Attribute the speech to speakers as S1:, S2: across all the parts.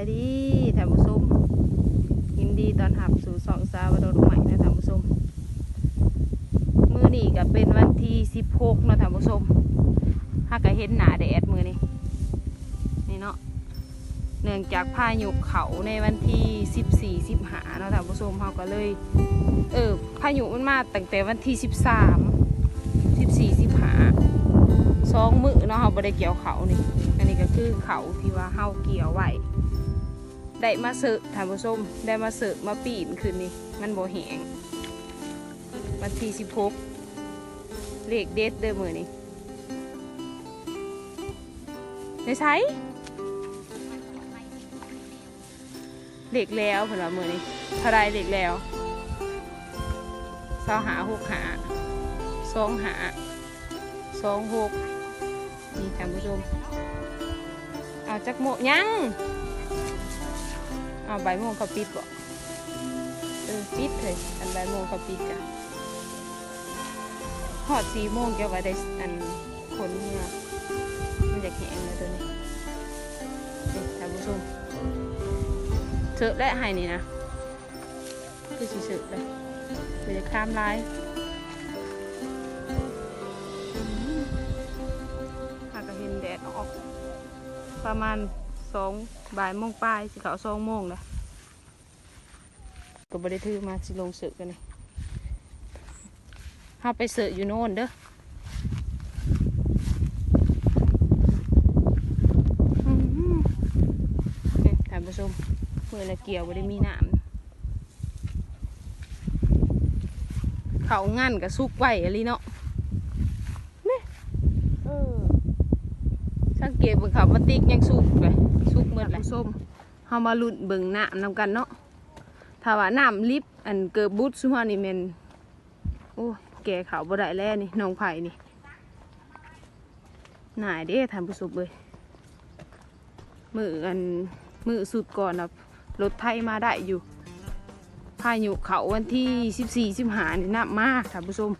S1: ายดีท่านผู้ชมยินดีตอนหับสู่สองสาวดอกใหม่นะท่านผู้ชมมือนี่ก็เป็นวันที่สิบหกนะท่านผู้ชมถ้าก็เห็นหนาแดดมือนี่นี่เนาะเนื่องจากพายุเขาในวันที่สิบสี่สิบห้าเนาะท่านผู้ชมเขาก็เลย เออพายุมันมาตั้งแต่วันที่สิบสามสิบสี่สิบห้าสองมือเนาะเขาบ่ได้เกี่ยวเขานี่อันนี้ก็คือเขาที่ว่าเฮาเกี่ยวไว้ ได้มาเสอะท่านผู้ชมได้มาเสอมาปีนคืนนี้มันบ่แหงวันที่สิบหกเลขเด็ดเด้อมือนี้ในใช้เลขแล้วเพิ่นว่ามือนี้เท่าไรเลขแล้วสองหาหกหาสองหาสองหกนี่ท่านผู้ชมเอาจักโมยัง เอาใบายโมงเขาปิดบ่เออปิดเลยอันใบายโมงเขาปิดกันหอดสี่โมงแกว่าได้อันคนเนี่ยมันจะแข็งเลยตัวนี้นี่ท่านผู้ชมเสอะและให้นี่นะคือสิเสอะเลยเดี๋ยวจะข้ามลายหากก็เห็นแดดออกประมาณ สองบ่ายโมงปลายสิเขาสองโมงเลยก็บได้ถือมาสิลงเสือกันนี่เฮาไปเสืออยู่โน่นเด้ออื้อหือนี่ท่านผู้ชมเมื่อละเกี่ยวบ่ได้มีน้ำเขางั้นกับซุกไว้อะไรเนาะนี่เออ สังเกตเบิ่งเขามาติ๊กยังสุกเลยสุกหมดเลยส้มเฮามาลุ้นเบิ่งน้ำนำกันเนาะถ้าว่าน้ำลิฟอันเกิดบุดซุมานี่แม่นโอ้แก่เขาบ่ได้แล้วนี่น้องไผ่นี่หน่ายเด้ท่านผู้ชมเอ้ยมืออันมือสุดก่อนนะรถไทยมาได้อยู่พายุเขาวันที่สิบสี่สิบหานี่น้ำมากท่านผู้ชม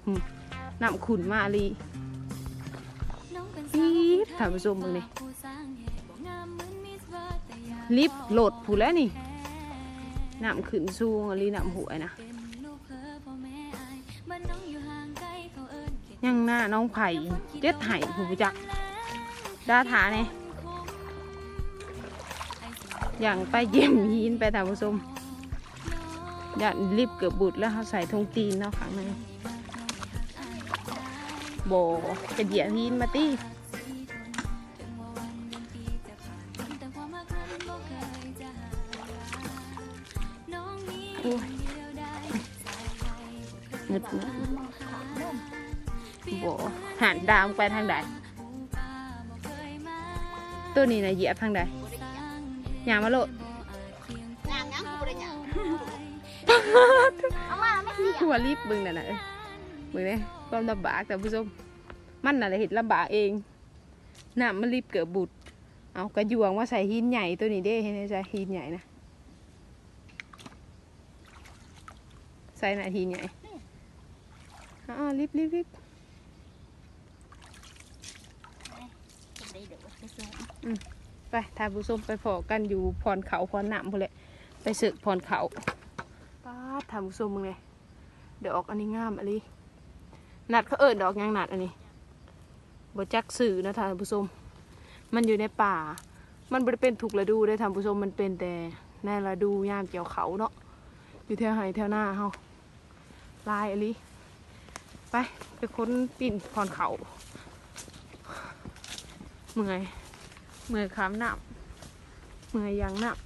S1: น้ำขุ่นมาลี
S2: ท่า
S1: ท่าน
S2: ผู้ชม
S1: ม
S2: เบิ่
S1: เบิ่
S2: งนี่
S1: ลิฟโหลดผู้แล้วนี่น้ำขึ้นสูงอะไรน้ำหวยนะยังหน้าน้องไผ่เจ็ดไห่ผู้จักดาถาเนี่ยอย่างไปเยี่ยมยีนไปท่านผู้ชมอย่ารีบเกือบบุดแล้วเขาใส่ทงตีนเนาะข้างในโบจะเหยียบยีนมาตี เงึดนะโบหันดามไปทางใดตัวนี้นะเหยียบทางใดอย่ามาโลด
S3: งานยังกูบ่ได้หยังเอามาไม่เสีย
S1: หัวรีบบึงน่ะนะเอ้ยบึงเนี่ยความลำบากแต่ผู้ชมมันน่ะแหละเห็นลำบากเองน้ำมันรีบเกิดบุดเอากระยวงว่าใส่หินใหญ่ตัวนี้เด้เห็นไหมใส่หินใหญ่นะใส่หน่ะหินใหญ่ อ๋อรีบรีบรีบ
S3: ไป
S1: ไปทานผู้มไปพอกันอยู่พรเขาพรน้ำพอเลยไปสึกพรเขาป้าทานผู้มมึงเลยเดี๋ยวออกอันนี้งามอันนี้นัดเขาเอิญดอกยังนัดอันนี้บจักสื่อนะทานผู้ชมมันอยู่ในป่า มันบ่ได้เป็นถูกฤดูได้ทานผู้ชมมันเป็นแต่ในฤดูยามเกี่ยวเขาเนาะอยู่แถวไห้แถวหน้าเฮาลายอันนี้ ไป ไปค้นปิ่นพรเขาเมื่อยเมื่อยขามหนับเมื่อยยางหนับ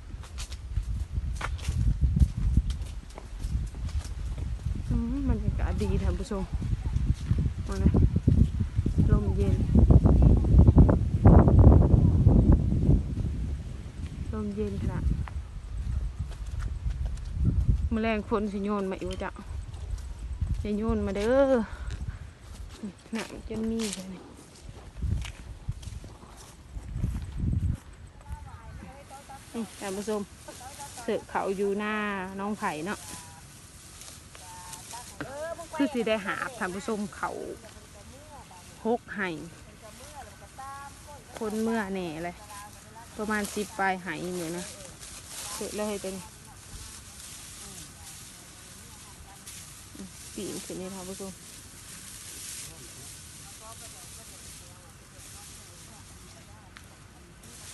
S1: อืมบรรยากาศดีท่านผู้ชมมาเลยลมเย็น ลมเย็นขนาดแมลงฝนสิโยนมาอีกวะจ้ะ จะโยนมาเด้อหนังจนมีเลยนี่ท่านผู้ชมเสือเขาอยู่หน้าน้องไผ่เนาะคือสิได้หาท่านผู้ชมเขาหกไห่คนเมื่อแหน่เลย ประมาณสิบปลายไหายเหมือนนะเสร็จแล้วให้เป็นอืม ปีนขึ้นนี่ท่านผู้ชม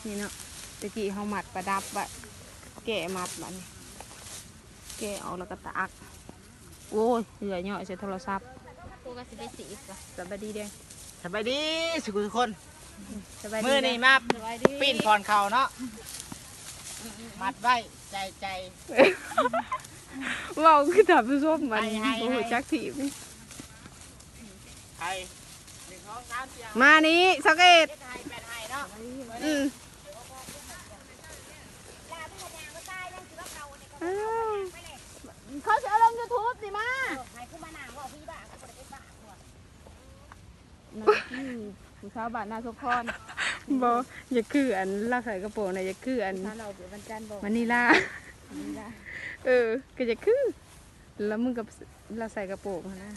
S1: นี่เนาะตะกี้เขาหมัดประดับแบบแกะมัดแบบนี้แกะเอาแล้วก็ตากโอ้ยเหลือเนาะใช้โทรศัพท์
S3: กูก็สิไปสีก่อน
S1: สวัสดีเด้ง
S2: สบายดีสุขทุกคน
S1: สบายดี
S2: มือนี่
S1: เด้ง
S2: มา
S3: สบายดี
S2: ปีนก่อนเขาเนาะมัดไว้ใจใจ
S1: เว้าคือถามผู้ชมมัน
S2: ให้ให้
S1: โอ้โห
S2: ให้
S1: จักถีบ
S2: ไทยหนึ่งสองสามสี่ห้า
S1: มานี้สักเอ็ด
S2: เจ็ดไทยแปดไทยเนาะ
S1: อืมอ้าวเขาจะเอาลงยูทูบสิมาผู้สาวบ้านนาสุพรบออย่าคืออันลากใส่กระโปรงนะอย่าคืออัน
S3: ถ้าเราเกิดวันจันทร์บอก
S1: มันนี่ล่า เออก็จะคือ แล้วมึงกับเราใส่กระโปรงนะ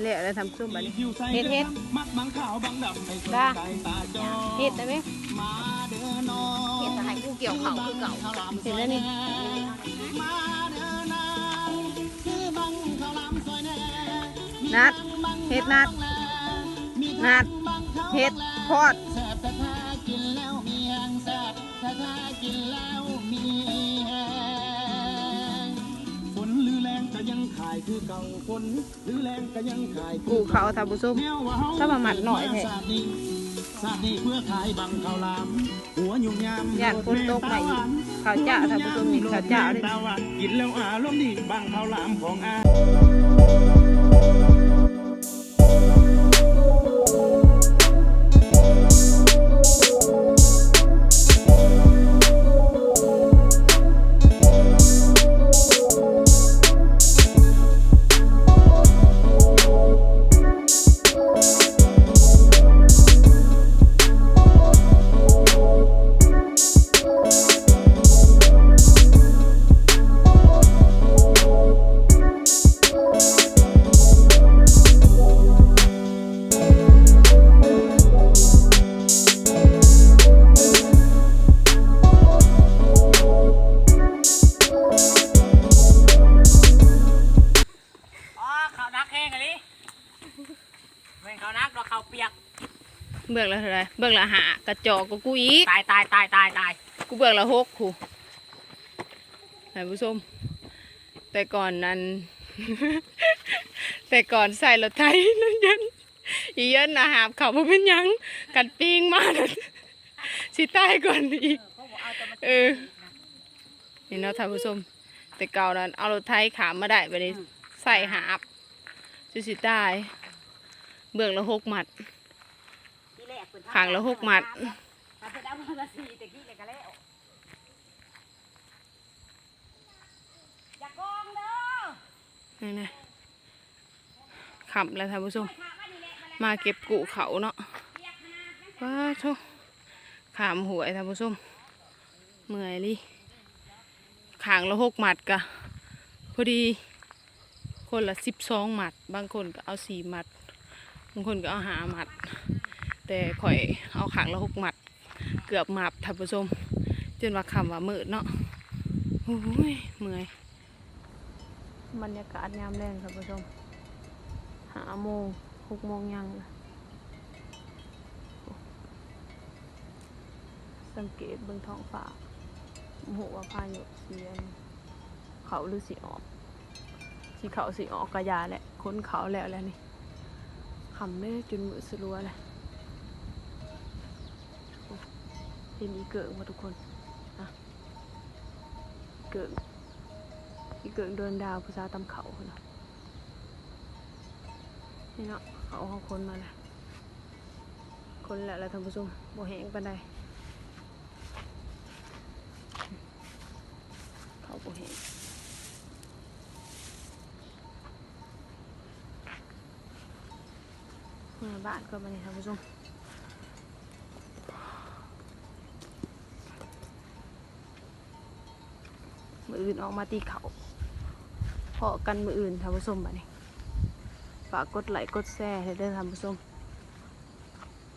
S1: เละแล้วทำซุ่มแบบนี้เฮ็ดเฮ็ด
S4: มักมังขาวบางดำไม่สน
S1: ได้
S4: ใจตาจอ
S1: เฮ็ดได้ไหม
S4: มาเด้อนอ
S3: เห็นอะไรกูเกี่ยวเขาคือเก่า
S4: ข้าวหลาม
S1: เห็นแล้วนี่
S4: มาเด้อนางคือบังข้าวหลามซอยแน่
S1: นัดเฮ็ดนัดนัด เฮ็ดพอด
S4: แซ่บแต่ถ้ากินแล้วมีแหงแซ่บแต่ถ้ากินแล้วมีแหงฝนหรือแรงก็ยังขายคือเก่าฝนหรือแรงก็ยังขายคื
S1: กู
S4: อ
S1: เขาทำบุซุ่มถ้ามาหมัดหน่อยแท้
S4: สาดนี้สาดนี้เพื่อขายบังข้าวหลามหัวยุ่งยาม
S1: ย่านฝนตกมาอีกข้าวจ้าทำบุซุ่มนี่ข้าวจ้าเลย
S4: ตาว่ากินแล้วอารมณ์ดีบังข้าวหลามของอา
S2: นักดอกเขาเปียก
S1: เบิกละเท่าไรเบิกละหากระจอกก็กูอีก
S2: ตายตายตายตายตาย
S1: กูเบิกละหกคูท่านผู้ชมแต่ก่อนนั้น แต่ก่อนใส่รถไถนั่นยันอีเยันนะหาบเขามเป็นหยังกัดปิงมาน่ะสิตายก่อนอีก เออ นี่เนาะท่านผู้ชมแต่เก่านั้นเอารถไถขามมาได้ไปเลยใส่หาบจะสิตาย เบื้องละหกหมัดขางละหกหมัด
S2: ถ้าเป็นเอามาละสี่แต่กี้เลยก็แล้วอย่าโกงเด้อ
S1: นี่นะขับแล้วท่านผู้ชมมาเก็บกุเขาเนาะว้าโชขามหวยท่านผู้ชมเมื่อยลิขางละหกหมัดกะพอดีคนละสิบสองหมัด บางคนก็เอาสี่หมัด บางคนก็เอาหาหมัด แต่ข่อยเอาขางละหกหมัด เกือบหมับท่านผู้ชมจนว่าคำว่ามืดเนาะโอ้ยเมื่อยบรรยากาศยามแรงท่านผู้ชมหาโมงหกโมงยังสังเกตเบนท้องฟ้าหัวาพายุเสียน เขาหรือสีออกสีเขาสีออกกระยาแหละค้นเขาแล้วแล้วนี่ ขำเลยจนมือสลัวเลยโอ้เป็นอีเกิงมาทุกคนอะเกิงอีเกิงเดินดาวภาษาตำเขาเนาะนี่เนาะเขาเอาคนมาเลยคนแหละแล้วท่านผู้ชมบ่แหงปันใดเขาบ่แห้งเมื่อ บ้านก็มาเนี่ยท่านผู้ชมมืออื่นออกมาตีเขาเพอกันมืออื่นท่านผู้ชมบัดนี้ฝากกดไลค์กดแชร์ให้ด้อท่านผู้ชม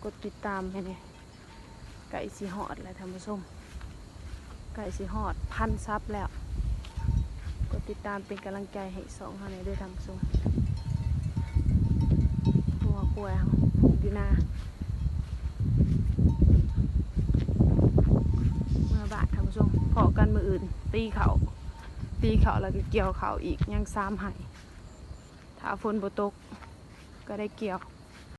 S1: กดติดตามให้เนี่ยไก่สีหอดเลยท่านผู้ชมไก่สีหอดพันซับแล้ว กดติดตามเป็นกำลังใจให้สองเท่านี้ด้วยท่านผู้ชม หัวกล้วยเขาผูกอยู่หน้าเมื่อบาทท่านผู้ชมพอกันมืออื่น ตีเขาตีเขาแล้วก็เกี่ยวเขาอีกยังซ้ำให้ถ้าฝนบ่ตกก็ได้เกี่ยว